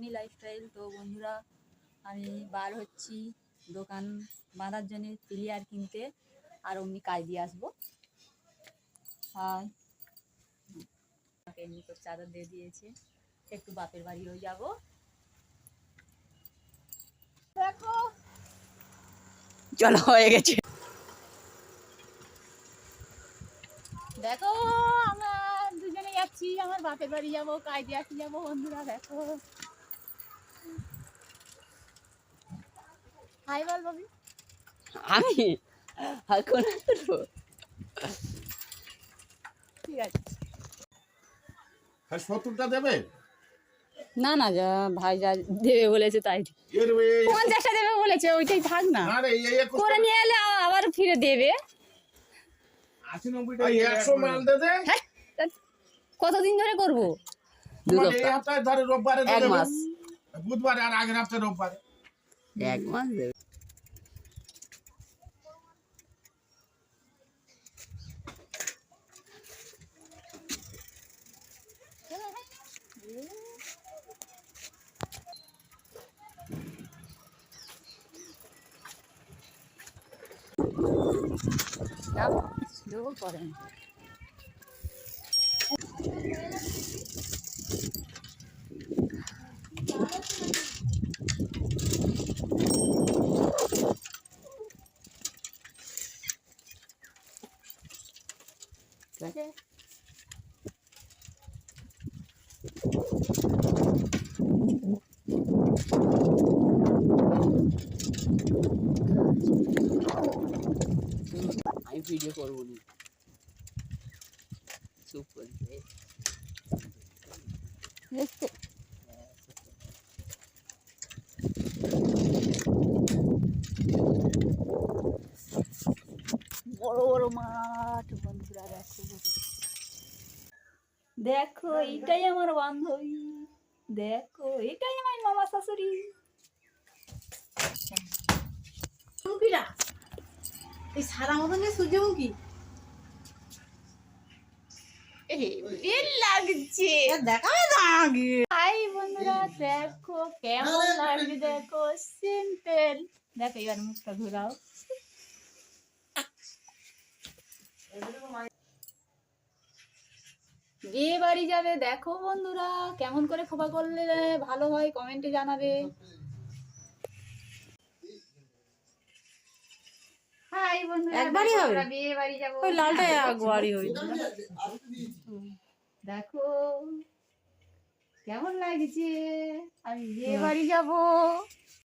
মনি lifestyle তো বন্ধুরা আমি বার হচ্ছি দোকান বাঁধার জন্য প্লেয়ার কিনতে আর অমনি কাজ দিয়ে আসব। হাই এমনি করে চাদর দিয়ে দিয়েছে একটু বাপের বাড়িও যাব। দেখো। চলো হয়ে গেছে। দেখো আমরা দুজনে যাচ্ছি আমার বাপের বাড়ি যাব কাজ দিয়ে আসি যাব বন্ধুরা দেখো। হাই বল বাবি। আমি। ঠিক আছে। সত্তরটা দেবে? না না যা ভাই যা দেবে বলেছে তাই। পঞ্চাশটা দেবে বলেছে ওইটাই থাক না। করে নিয়ে এলে আবার ফিরে দেবে। হ্যাঁ, কতদিন ধরে করব? রোববারে এক মাস। বুধবারে আর আগের হপ্তাহে রোববারে। এক মাস দেবে। করেন আছে আমি ভিডিও করব না চুপ করে দেখতে বড় বড় মাঠ বন্ধুরা দেখো দেখো এইটাই আমার বান্ধবী। দেখো এটাই আমার মামা শাশুড়ি। সূর্যমুখীরা এই সারা মতন সূর্যমুখী? লাগছে। দেখাবে না আগে। হাই বন্ধুরা দেখো কেমন লাগছে। দেখো সিম্পল দেখো এবার মুখটা ঘুরাও। বিয়ে বাড়ি যাবে দেখো বন্ধুরা কেমন করে খোপা করলে ভালো হয় কমেন্টে জানাবে। হাই বন্ধুরা একবারই হবে? বিয়ে বাড়ি যাব। ওই লালটা একবারই হই দেখো কেমন লাগছে? আমি বিয়ে বাড়ি যাব।